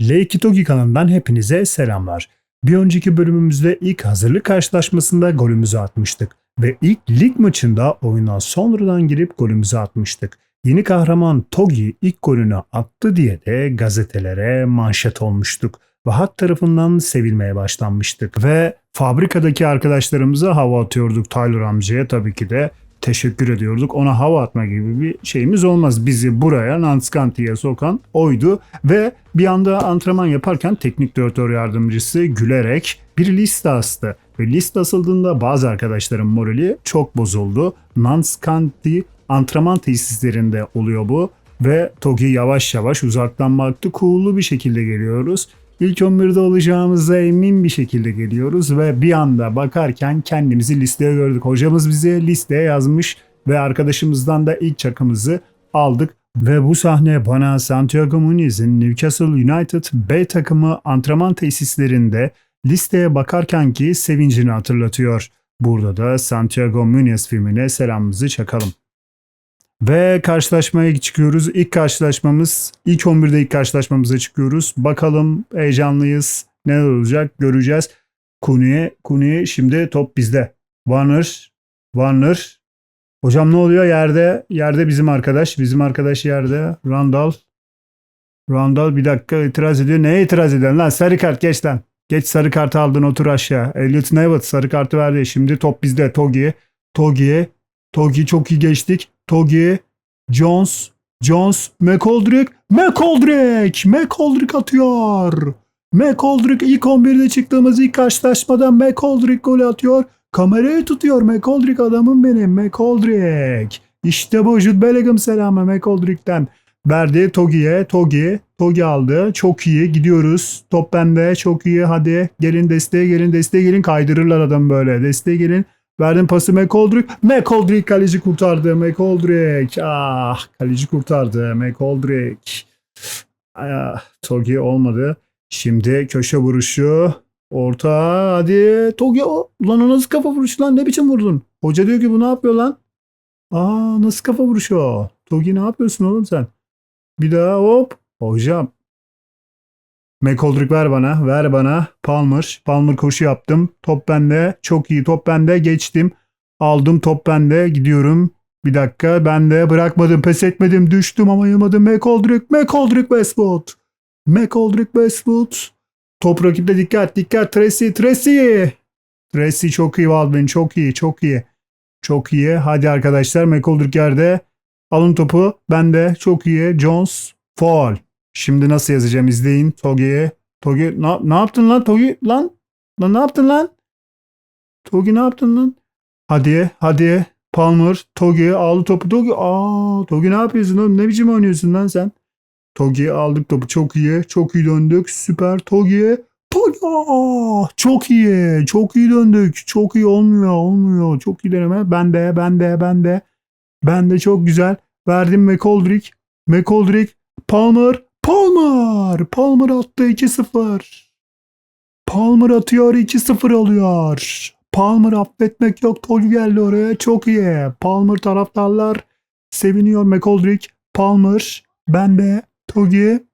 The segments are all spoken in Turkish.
L2 Togi kanalından hepinize selamlar. Bir önceki bölümümüzde ilk hazırlık karşılaşmasında golümüzü atmıştık ve ilk lig maçında oyuna sonradan girip golümüzü atmıştık. Yeni kahraman Togi ilk golünü attı diye de gazetelere manşet olmuştuk ve halk tarafından sevilmeye başlanmıştık ve fabrikadaki arkadaşlarımıza hava atıyorduk Tyler amcaya tabii ki de teşekkür ediyorduk. Ona hava atma gibi bir şeyimiz olmaz. Bizi buraya Nanskanti'ye sokan oydu ve bir anda antrenman yaparken teknik direktör yardımcısı gülerek bir liste astı. Ve liste asıldığında bazı arkadaşların morali çok bozuldu. Nanskanti antrenman tesislerinde oluyor bu ve Togi yavaş yavaş uzaktan baktı. Cool'lu bir şekilde geliyoruz. İlk 11'de olacağımıza emin bir şekilde geliyoruz ve bir anda bakarken kendimizi listeye gördük. Hocamız bize listeye yazmış ve arkadaşımızdan da ilk çakımızı aldık. Ve bu sahne bana Santiago Muniz'in Newcastle United B takımı antrenman tesislerinde listeye bakarkenki sevincini hatırlatıyor. Burada da Santiago Muniz filmine selamımızı çakalım. Ve karşılaşmaya çıkıyoruz. İlk karşılaşmamız, ilk 11'de ilk karşılaşmamıza çıkıyoruz. Bakalım heyecanlıyız. Ne olacak göreceğiz. Kuni'ye, Kuni şimdi top bizde. Warner, Warner. Hocam ne oluyor yerde? Yerde bizim arkadaş. Bizim arkadaş yerde. Randall. Randall bir dakika itiraz ediyor. Neye itiraz ediyorsun lan? Sarı kart geç lan. Geç sarı kartı aldın otur aşağı. Elliot Nevitt sarı kartı verdi. Şimdi top bizde. Togi. Togi. Togi çok iyi geçtik. Togi, Jones, Jones, McGoldrick, McGoldrick, McGoldrick atıyor. McGoldrick ilk 11'de çıktığımız ilk karşılaşmada McGoldrick gol atıyor. Kamerayı tutuyor McGoldrick adamım benim McGoldrick. İşte bu Jude Bellingham selamı McGoldrick'ten. Verdi Togi'ye. Togi. Togi aldı. Çok iyi. Gidiyoruz. Top bende. Çok iyi. Hadi gelin desteğe gelin. Desteğe gelin. Kaydırırlar adam böyle. Desteğe gelin. Verdim pası McGoldrick. McGoldrick kaleci kurtardı. McGoldrick. Ah kaleci kurtardı. McGoldrick. Ah, Togi olmadı. Şimdi köşe vuruşu. Orta hadi. Togi o. Ulan o nasıl kafa vuruşu lan? Ne biçim vurdun? Hoca diyor ki bu ne yapıyor lan? Aa nasıl kafa vuruşu o? Togi ne yapıyorsun oğlum sen? Bir daha hop. Hocam. McGoldrick ver bana. Ver bana. Palmer. Palmer koşu yaptım. Top bende. Çok iyi. Top bende. Geçtim. Aldım top bende. Gidiyorum. Bir dakika. Ben de bırakmadım. Pes etmedim. Düştüm ama yılmadım. McGoldrick. McGoldrick Westwood. McGoldrick Westwood. Top rakipte dikkat. Dikkat. Tracy. Tracy. Tracy çok iyi Baldwin. Çok iyi. Çok iyi. Çok iyi. Hadi arkadaşlar. McGoldrick yerde. Alın topu. Bende. Çok iyi. Jones. Foul. Şimdi nasıl yazacağım izleyin. Togi'ye. Togi ne, ne yaptın lan Togi? Lan? Lan ne yaptın lan? Togi ne yaptın lan? Hadi hadi. Palmer. Togi aldı topu. Togi. Aa, Togi ne yapıyorsun oğlum? Ne biçim oynuyorsun lan sen? Togi aldık topu. Çok iyi. Çok iyi döndük. Süper. Togi. Togi. Aa, çok iyi. Çok iyi döndük. Çok iyi olmuyor. Olmuyor. Çok iyi deneme. Ben de. Ben de. Ben de. Ben de çok güzel. Verdim McGoldrick. McGoldrick. Palmer. Palmer. Palmer attı 2-0. Palmer atıyor 2-0 oluyor. Palmer affetmek yok. Togi geldi oraya. Çok iyi. Palmer taraftarlar seviniyor. McGoldrick. Palmer. Ben de. Togi.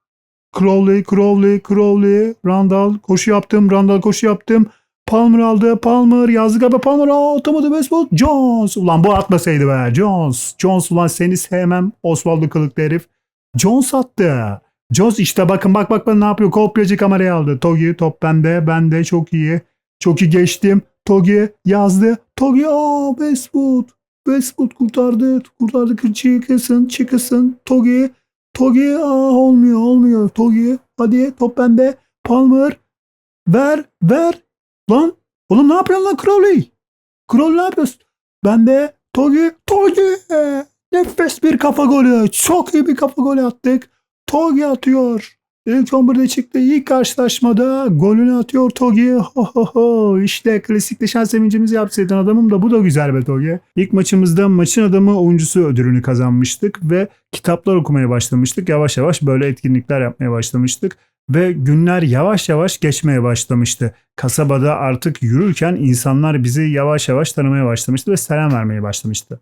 Crowley, Crowley, Crowley. Randall. Koşu yaptım. Randall koşu yaptım. Palmer aldı. Palmer yazdı galiba. Palmer aa, atamadı Westwood. Jones. Ulan bu atmasaydı be. Jones. Jones ulan seni sevmem. Osvaldo kılıklı herif. Jones attı. Jones işte bakın bak bak bak ne yapıyor. Kopyacı kamerayı aldı. Togi top bende. Bende çok iyi. Çok iyi geçtim. Togi yazdı. Togi aa Westwood. Westwood kurtardı. Kurtardı. Çıkasın çıkasın. Togi. Togi aa olmuyor olmuyor. Togi hadi top bende. Palmer. Ver ver. Lan oğlum ne yapıyorsun lan Crowley? Crowley ne yapıyorsun? Ben de Togi. Togi. Nefes bir kafa golü. Çok iyi bir kafa golü attık. Togi atıyor. İlk 11'de çıktı. İlk karşılaşmada golünü atıyor Togi. Ho ho ho. İşte klasikleşen sevincimizi yapsaydın adamım da bu da güzel be Togi. İlk maçımızda maçın adamı oyuncusu ödülünü kazanmıştık ve kitaplar okumaya başlamıştık. Yavaş yavaş böyle etkinlikler yapmaya başlamıştık. ve günler yavaş yavaş geçmeye başlamıştı. Kasabada artık yürürken insanlar bizi yavaş yavaş tanımaya başlamıştı ve selam vermeye başlamıştı.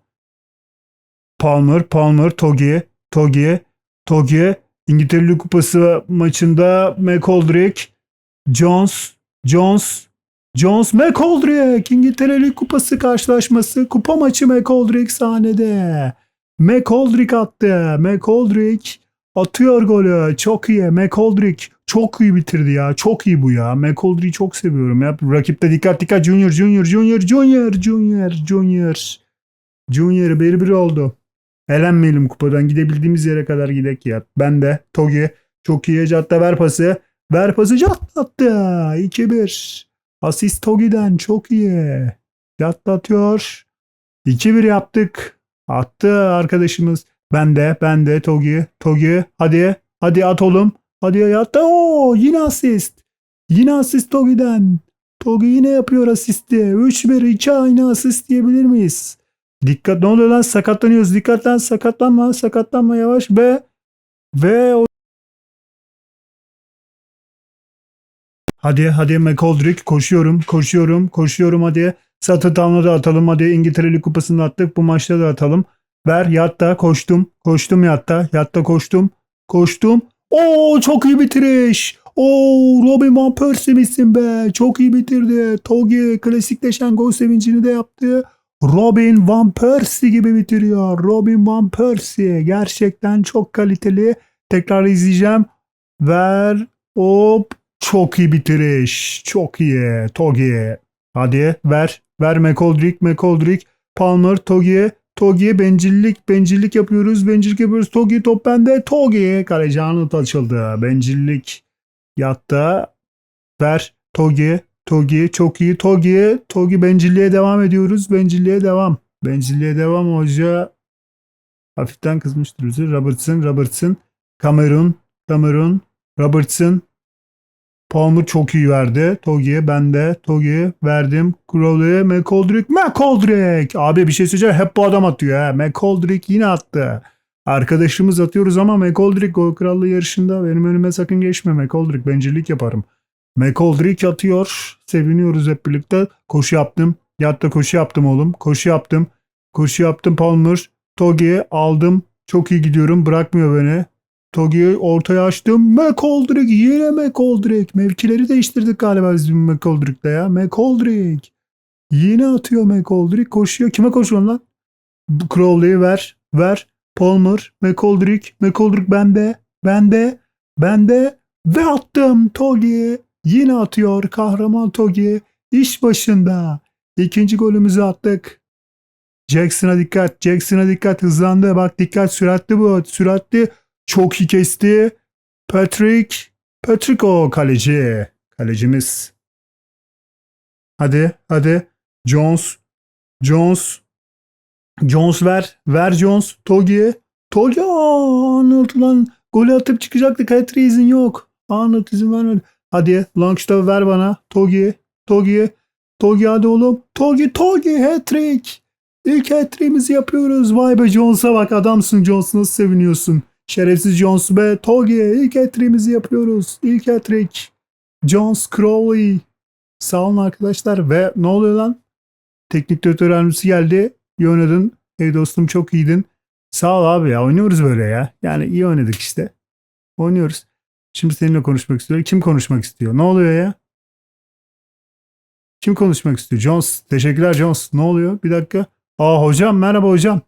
Palmer, Palmer, Togi, Togi, Togi, İngiltere Kupası maçında McGoldrick, Jones, Jones, Jones McGoldrick, İngiltere Kupası karşılaşması, kupa maçı McGoldrick sahnede. McGoldrick attı, McGoldrick atıyor golü, çok iyi, McGoldrick çok iyi bitirdi ya, çok iyi bu ya. McGoldrick'i çok seviyorum ya. Rakipte dikkat dikkat, Junior, Junior, Junior, Junior, Junior, Junior. Junior bir bir oldu. Elenmeyelim kupadan gidebildiğimiz yere kadar gidek ya. Ben de Togi çok iyi Catta ver pası. Ver pası Catta attı. 2-1. Asist Togi'den çok iyi. Catta atıyor. 2-1 yaptık. Attı arkadaşımız. Ben de ben de Togi. Togi hadi hadi at oğlum. Hadi yatta. Oo yine asist. Yine asist Togi'den. Togi yine yapıyor asisti. 3-1 2 aynı asist diyebilir miyiz? Dikkat ne oluyor lan sakatlanıyoruz. Dikkat lan sakatlanma sakatlanma yavaş ve ve o- Hadi hadi McGoldrick koşuyorum koşuyorum koşuyorum hadi. Satı Town'a da atalım hadi İngiltere Lig Kupası'nda attık bu maçta da atalım. Ver yatta koştum koştum yatta yatta koştum koştum. Oo çok iyi bitiriş. Oo Robin Van Persie misin be? Çok iyi bitirdi. Togi klasikleşen gol sevincini de yaptı. Robin Van Persie gibi bitiriyor. Robin Van Persie gerçekten çok kaliteli. Tekrar izleyeceğim. Ver. Hop. Çok iyi bitiriş. Çok iyi. Togi. Hadi ver. Ver McGoldrick. McGoldrick. Palmer. Togi. Togi bencillik. Bencillik yapıyoruz. Bencillik yapıyoruz. Togi top bende. Togi. Kaleci açıldı. Bencillik. Yatta. Ver. Togi. Togi çok iyi. Togi. Togi bencilliğe devam ediyoruz. Bencilliğe devam. Bencilliğe devam hoca. Hafiften kızmıştır bizi. Robertson. Robertson. Cameron. Cameron. Robertson. Palmer çok iyi verdi. Togi'ye ben de. Togi'ye verdim. Crowley'e McGoldrick. McGoldrick. Abi bir şey söyleyeceğim. Hep bu adam atıyor ha. McGoldrick yine attı. Arkadaşımız atıyoruz ama McGoldrick gol krallığı yarışında benim önüme sakın geçme McGoldrick. Bencillik yaparım. McGoldrick atıyor. Seviniyoruz hep birlikte. Koşu yaptım. Yatta koşu yaptım oğlum. Koşu yaptım. Koşu yaptım Palmer. Togi'ye aldım. Çok iyi gidiyorum. Bırakmıyor beni. Togi'yi ortaya açtım. McGoldrick. Yine McGoldrick. Mevkileri değiştirdik galiba biz McGoldrick'le ya. McGoldrick. Yine atıyor McGoldrick. Koşuyor. Kime koşuyorsun lan? Crowley'i ver. Ver. Palmer. McGoldrick. McGoldrick bende. Bende. Bende. Ve attım Togi. Yine atıyor kahraman Togi. İş başında. İkinci golümüzü attık. Jackson'a dikkat. Jackson'a dikkat. Hızlandı. Bak dikkat. Süratli bu. Süratli. Çok iyi kesti. Patrick. Patrick o kaleci. Kalecimiz. Hadi. Hadi. Jones. Jones. Jones ver. Ver Jones. Togi. Aa, Arnold lan. Golü atıp çıkacaktık. Hat izin yok. Arnold izin vermedi. Hadi Longstaff'ı ver bana. Togi. Togi. Togi hadi oğlum. Togi Togi hat-trick. İlk hat-trick'imizi yapıyoruz. Vay be Jones'a bak adamsın Jones nasıl seviniyorsun. Şerefsiz Jones be. Togi ilk hat-trick'imizi yapıyoruz. İlk hat-trick. Jones Crowley. Sağ olun arkadaşlar. Ve ne oluyor lan? Teknik direktör yardımcısı geldi. İyi oynadın. Ey dostum çok iyiydin. Sağ ol abi ya oynuyoruz böyle ya. Yani iyi oynadık işte. Oynuyoruz. Şimdi seninle konuşmak istiyor. Kim konuşmak istiyor? Ne oluyor ya? Kim konuşmak istiyor? Jones. Teşekkürler Jones. Ne oluyor? Bir dakika. Aa hocam merhaba hocam.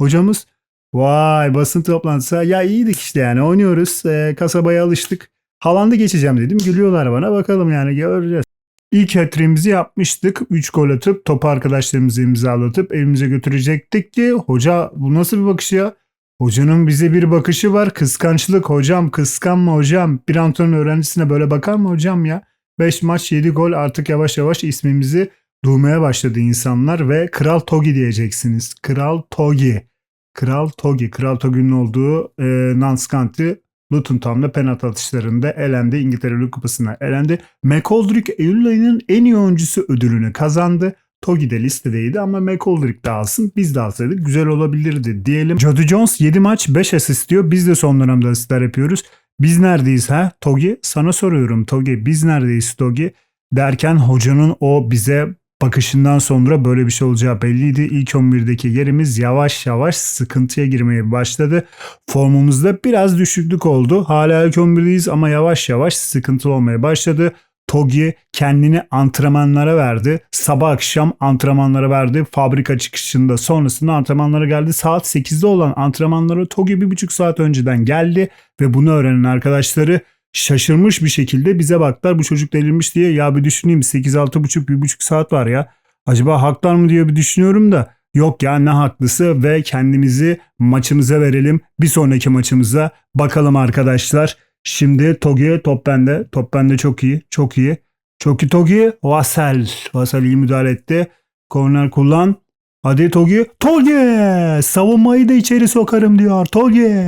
Hocamız. Vay basın toplantısı. Ya iyiydik işte yani oynuyoruz. Ee, kasabaya alıştık. Haaland'ı geçeceğim dedim. Gülüyorlar bana. Bakalım yani göreceğiz. İlk hat yapmıştık. 3 gol atıp topu arkadaşlarımızı imzalatıp evimize götürecektik ki hoca bu nasıl bir bakış ya? Hocanın bize bir bakışı var. Kıskançlık hocam. Kıskanma hocam. Bir antrenör öğrencisine böyle bakar mı hocam ya? 5 maç 7 gol artık yavaş yavaş ismimizi duymaya başladı insanlar ve Kral Togi diyeceksiniz. Kral Togi. Kral Togi. Kral Togi'nin olduğu e, Nans County Luton Town'da penaltı atışlarında elendi. İngiltere Lig Kupası'na elendi. McGoldrick Eylül ayının en iyi oyuncusu ödülünü kazandı. Togi de listedeydi ama McGoldrick de alsın. Biz de alsaydık güzel olabilirdi diyelim. Jody Jones 7 maç 5 asist diyor. Biz de son dönemde asistler yapıyoruz. Biz neredeyiz ha? Togi sana soruyorum Togi biz neredeyiz Togi? Derken hocanın o bize bakışından sonra böyle bir şey olacağı belliydi. İlk 11'deki yerimiz yavaş yavaş sıkıntıya girmeye başladı. Formumuzda biraz düşüklük oldu. Hala ilk 11'deyiz ama yavaş yavaş sıkıntılı olmaya başladı. Togi kendini antrenmanlara verdi. Sabah akşam antrenmanlara verdi. Fabrika çıkışında sonrasında antrenmanlara geldi. Saat 8'de olan antrenmanlara Togi bir buçuk saat önceden geldi. Ve bunu öğrenen arkadaşları şaşırmış bir şekilde bize baktılar. Bu çocuk delirmiş diye ya bir düşüneyim 8 buçuk bir buçuk saat var ya. Acaba haklar mı diye bir düşünüyorum da yok ya ne haklısı ve kendimizi maçımıza verelim. Bir sonraki maçımıza bakalım arkadaşlar. Şimdi Togi'ye top bende. Top bende çok iyi. Çok iyi. Çok iyi Togi. Vassal. Vassal iyi müdahale etti. Korner kullan. Hadi Togi. Togi! Savunmayı da içeri sokarım diyor. Togi!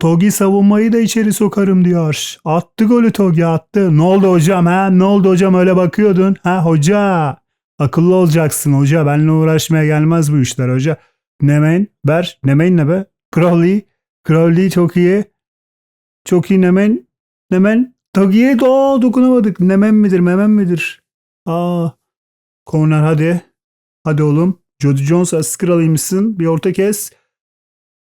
Togi savunmayı da içeri sokarım diyor. Attı golü Togi attı. Ne oldu hocam ha? Ne oldu hocam öyle bakıyordun? Ha hoca. Akıllı olacaksın hoca. Benimle uğraşmaya gelmez bu işler hoca. Nemen ver. Nemen ne be? Crowley. Crowley çok iyi. Çok iyi Nemen. Nemen. Togi'ye aa dokunamadık. Nemen midir memen midir? Aa. Corner hadi. Hadi oğlum. Jody Jones asist kralıymışsın. Bir orta kes.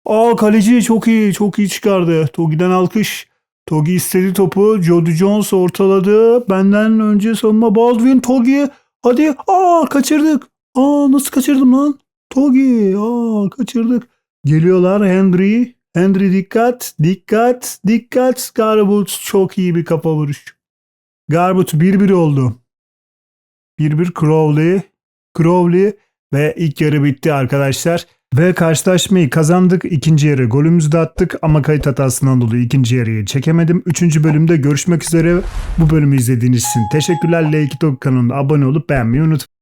Aa kaleci çok iyi. Çok iyi çıkardı. Togi'den alkış. Togi istedi topu. Jody Jones ortaladı. Benden önce savunma Baldwin. Togi. Hadi. Aa kaçırdık. Aa nasıl kaçırdım lan? Togi. Aa kaçırdık. Geliyorlar Henry. Henry dikkat. Dikkat. Dikkat. Garbut çok iyi bir kafa vuruş. Garbut 1-1 oldu. 1-1 Crowley. Crowley ve ilk yarı bitti arkadaşlar. Ve karşılaşmayı kazandık. İkinci yarı golümüzü de attık ama kayıt hatasından dolayı ikinci yarıyı çekemedim. Üçüncü bölümde görüşmek üzere. Bu bölümü izlediğiniz için teşekkürler. L2 kanalına abone olup beğenmeyi unutmayın.